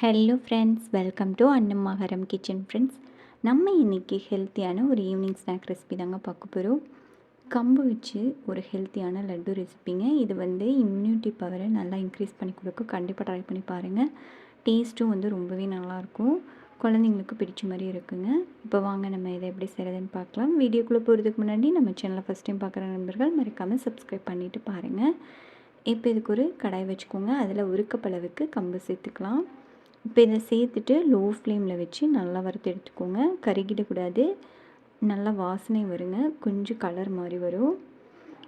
Hello friends welcome to அன்னம்மாகரம் kitchen friends நம்ம இன்றைக்கி ஹெல்த்தியான ஒரு ஈவினிங் ஸ்நாக் ரெசிபி தாங்க பார்க்க போகிறோம் கம்பு வச்சு ஒரு ஹெல்த்தியான லட்டு ரெசிபிங்க இது வந்து இம்யூனிட்டி பவரை நல்லா இன்க்ரீஸ் பண்ணி கொடுக்கும் கண்டிப்பாக ட்ரை பண்ணி பாருங்கள் டேஸ்ட்டும் வந்து ரொம்பவே நல்லாயிருக்கும் குழந்தைங்களுக்கு பிடிச்ச மாதிரி இருக்குங்க. இப்போ வாங்க நம்ம இதை எப்படி செய்கிறதுன்னு பார்க்கலாம். வீடியோக்குள்ளே போகிறதுக்கு முன்னாடி நம்ம சேனலை ஃபஸ்ட் டைம் பார்க்குற நண்பர்கள் மறக்காமல் சப்ஸ்கிரைப் பண்ணிவிட்டு பாருங்கள் இப்போ இதுக்கு ஒரு கடாய் வச்சுக்கோங்க. அதில் உருக்கப்பளவுக்கு கம்பு சேர்த்துக்கலாம். இப்போ இதை சேர்த்துட்டு லோ ஃப்ளேமில் வச்சு நல்லா வறுத்து எடுத்துக்கோங்க. கருகிடக்கூடாது நல்லா வாசனை வருங்க. கொஞ்சம் கலர் மாதிரி வரும்.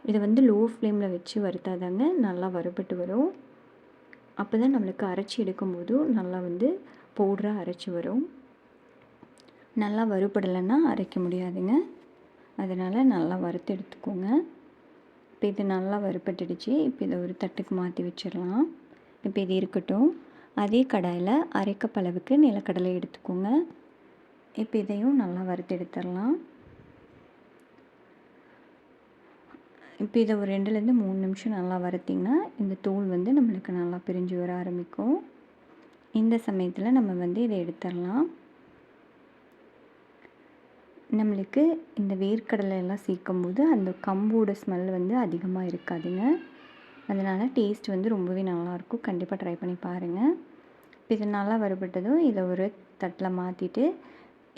இதை வந்து லோ ஃப்ளேமில் வச்சு வறுத்தாதாங்க நல்லா வறுபட்டு வரும். அப்போ தான் நம்மளுக்கு அரைச்சி எடுக்கும்போதும் நல்லா வந்து பவுடராக அரைச்சி வரும். நல்லா வறுபடலைன்னா அரைக்க முடியாதுங்க. அதனால் நல்லா வறுத்து எடுத்துக்கோங்க. இப்போ இது நல்லா வறுப்பட்டுடுச்சு இப்போ இதை ஒரு தட்டுக்கு மாற்றி வச்சிடலாம். இப்போ இது இருக்கட்டும். அதே கடாயில் அரைக்கப்பளவுக்கு நிலக்கடலை எடுத்துக்கோங்க. இப்போ இதையும் நல்லா வறுத்து எடுத்துடலாம். இப்போ இதை ஒரு ரெண்டுலேருந்து மூணு நிமிஷம் நல்லா வறுத்திங்கன்னா இந்த தூள் வந்து நம்மளுக்கு நல்லா பிரிஞ்சு வர ஆரம்பிக்கும். இந்த சமயத்தில் நம்ம வந்து இதை எடுத்துடலாம். நம்மளுக்கு இந்த வேர்க்கடலை எல்லாம் சேர்க்கும் போது அந்த கம்போட ஸ்மெல் வந்து அதிகமாக இருக்காதுங்க. அதனால் டேஸ்ட் வந்து ரொம்பவே நல்லாயிருக்கும் கண்டிப்பாக ட்ரை பண்ணி பாருங்கள் இது நல்லா வறுபட்டதும் இதை ஒரு தட்டில் மாற்றிட்டு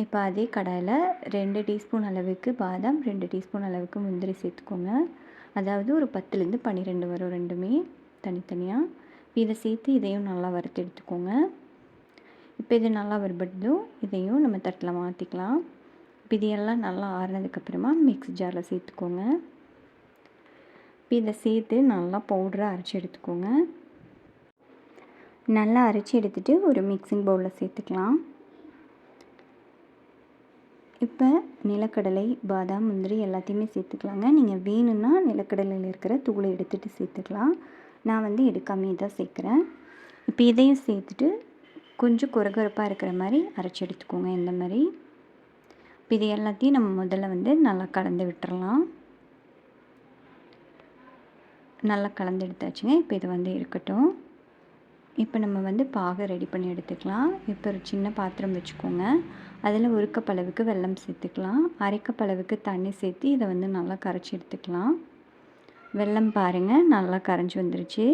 இப்போ அதே கடாயில் ரெண்டு டீஸ்பூன் அளவுக்கு பாதாம் ரெண்டு டீஸ்பூன் அளவுக்கு முந்திரி சேர்த்துக்கோங்க. அதாவது ஒரு பத்துலேருந்து பன்னிரெண்டு வரும் ரெண்டுமே தனித்தனியாக இதை சேர்த்து இதையும் நல்லா வறுத்து எடுத்துக்கோங்க. இப்போ இது நல்லா வறுபட்டதும் இதையும் நம்ம தட்டில் மாற்றிக்கலாம் இப்போ இதையெல்லாம் நல்லா ஆறினதுக்கப்புறமா மிக்ஸ் ஜாரில் சேர்த்துக்கோங்க. இப்போ இதை சேர்த்து நல்லா பவுடராக அரைச்சி எடுத்துக்கோங்க. நல்லா அரைச்சி எடுத்துகிட்டு ஒரு மிக்சிங் பவுலில் சேர்த்துக்கலாம். இப்போ நிலக்கடலை பாதாம் முந்திரி எல்லாத்தையுமே சேர்த்துக்கலாங்க. நீங்கள் வேணும்னா நிலக்கடலையில் இருக்கிற தூளை எடுத்துகிட்டு சேர்த்துக்கலாம். நான் வந்து எடுக்காமே தான் சேர்க்குறேன். இப்போ இதையும் சேர்த்துட்டு கொஞ்சம் குறகுறப்பாக இருக்கிற மாதிரி அரைச்சி எடுத்துக்கோங்க இந்த மாதிரி. இப்போ இது எல்லாத்தையும் நம்ம முதல்ல வந்து நல்லா கலந்து விட்டுறலாம். நல்லா கலந்து எடுத்தாச்சுங்க. இப்போ இது வந்து இருக்கட்டும். இப்போ நம்ம வந்து பாகை ரெடி பண்ணி எடுத்துக்கலாம். இப்போ ஒரு சின்ன பாத்திரம் வச்சுக்கோங்க. அதில் ஒரு கப் அளவுக்கு வெல்லம் சேர்த்துக்கலாம். அரை அளவுக்கு தண்ணி சேர்த்து இதை வந்து நல்லா கரைச்சி எடுத்துக்கலாம். வெல்லம் பாருங்கள் நல்லா கரைஞ்சி வந்துருச்சு.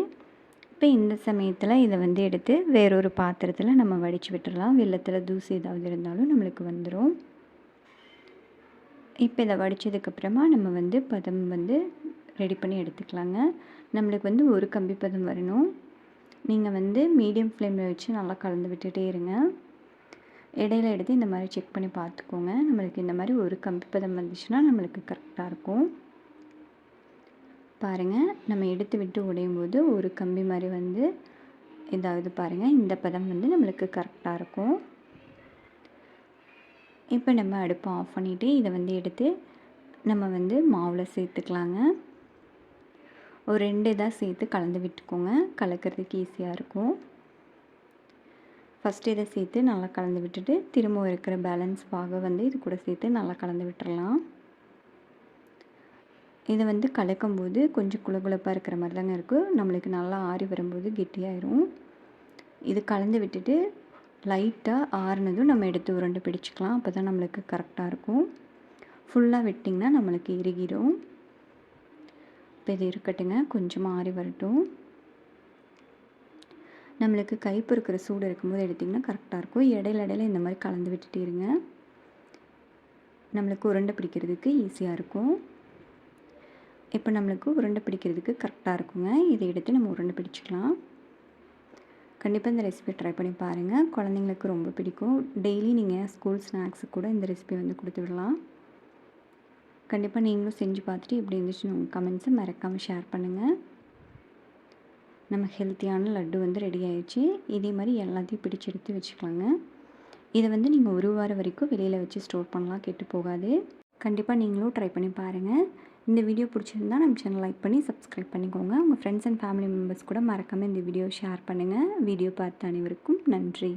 இப்போ இந்த சமயத்தில் இதை வந்து எடுத்து வேறொரு பாத்திரத்தில் நம்ம வடித்து விட்டுடலாம் வெள்ளத்தில் தூசி ஏதாவது இருந்தாலும் நம்மளுக்கு வந்துடும் இப்போ இதை வடித்ததுக்கப்புறமா நம்ம வந்து பதம் வந்து ரெடி பண்ணி எடுத்துக்கலாங்க. நம்மளுக்கு வந்து ஒரு கம்பி பதம் வரணும். நீங்கள் வந்து மீடியம் ஃப்ளேமில் வச்சு நல்லா கலந்து விட்டுட்டே இருங்க. இடையில எடுத்து இந்த மாதிரி செக் பண்ணி பார்த்துக்கோங்க. நம்மளுக்கு இந்த மாதிரி ஒரு கம்பி பதம் வந்துச்சுன்னா நம்மளுக்கு கரெக்டாக இருக்கும். பாருங்கள் நம்ம எடுத்து விட்டு உடையும் போது ஒரு கம்பி மாதிரி வந்து இதாவது பாருங்கள் இந்த பதம் வந்து நம்மளுக்கு கரெக்டாக இருக்கும். இப்போ நம்ம அடுப்பை ஆஃப் பண்ணிவிட்டு இதை வந்து எடுத்து நம்ம வந்து மாவில் சேர்த்துக்கலாங்க. ஒரு ரெண்டு இதாக சேர்த்து கலந்து விட்டுக்கோங்க. கலக்கிறதுக்கு ஈஸியாக இருக்கும். ஃபஸ்ட்டு இதை சேர்த்து நல்லா கலந்து விட்டுட்டு திரும்ப இருக்கிற பேலன்ஸ் பாக வந்து இது கூட சேர்த்து நல்லா கலந்து விட்டுறலாம். இதை வந்து கலக்கும்போது கொஞ்சம் குளகுளப்பாக இருக்கிற மாதிரி தாங்க இருக்கும். நம்மளுக்கு நல்லா ஆறி வரும்போது கெட்டியாயிரும். இது கலந்து விட்டுட்டு லைட்டாக ஆறுனதும் நம்ம எடுத்து உருண்டு பிடிச்சிக்கலாம். அப்போ தான் நம்மளுக்கு கரெக்டாக இருக்கும். ஃபுல்லாக விட்டிங்கன்னா நம்மளுக்கு இறுகிடும். இப்போ இது இருக்கட்டுங்க. கொஞ்சமாக ஆறி வரட்டும். நம்மளுக்கு கைப்பு இருக்கிற சூடு இருக்கும்போது எடுத்திங்கன்னா கரெக்டாக இருக்கும். இடையில இடையில இந்த மாதிரி கலந்து விட்டுட்டே இருங்க. நம்மளுக்கு உருண்டை பிடிக்கிறதுக்கு ஈஸியாக இருக்கும். இப்போ நம்மளுக்கு உருண்டை பிடிக்கிறதுக்கு கரெக்டாக இருக்குங்க. இதை எடுத்து நம்ம உருண்டை பிடிச்சிக்கலாம். கண்டிப்பாக இந்த ரெசிபி ட்ரை பண்ணி பாருங்கள் குழந்தைங்களுக்கு ரொம்ப பிடிக்கும். டெய்லி நீங்கள் ஸ்கூல் ஸ்நாக்ஸுக்கு கூட இந்த ரெசிபி வந்து கொடுத்து விடலாம். கண்டிப்பாக நீங்களும் செஞ்சு பார்த்துட்டு எப்படி இருந்துச்சுன்னு உங்கள் கமெண்ட்ஸை மறக்காமல் ஷேர் பண்ணுங்கள் நம்ம ஹெல்த்தியான லட்டு வந்து ரெடி ஆயிடுச்சு. இதே மாதிரி எல்லாத்தையும் பிடிச்செடுத்து வச்சுக்கலாங்க. இதை வந்து நீங்கள் ஒரு வாரம் வரைக்கும் வெளியில் வச்சு ஸ்டோர் பண்ணலாம் கெட்டு போகாது. கண்டிப்பாக நீங்களும் ட்ரை பண்ணி பாருங்கள் இந்த வீடியோ பிடிச்சிருந்தா நம்ம சேனல் லைக் பண்ணி சப்ஸ்கிரைப் பண்ணிக்கோங்க. உங்கள் ஃப்ரெண்ட்ஸ் அண்ட் ஃபேமிலி மெம்பர்ஸ் கூட மறக்காமல் இந்த வீடியோ ஷேர் பண்ணுங்கள் வீடியோ பார்த்த அனைவருக்கும் நன்றி.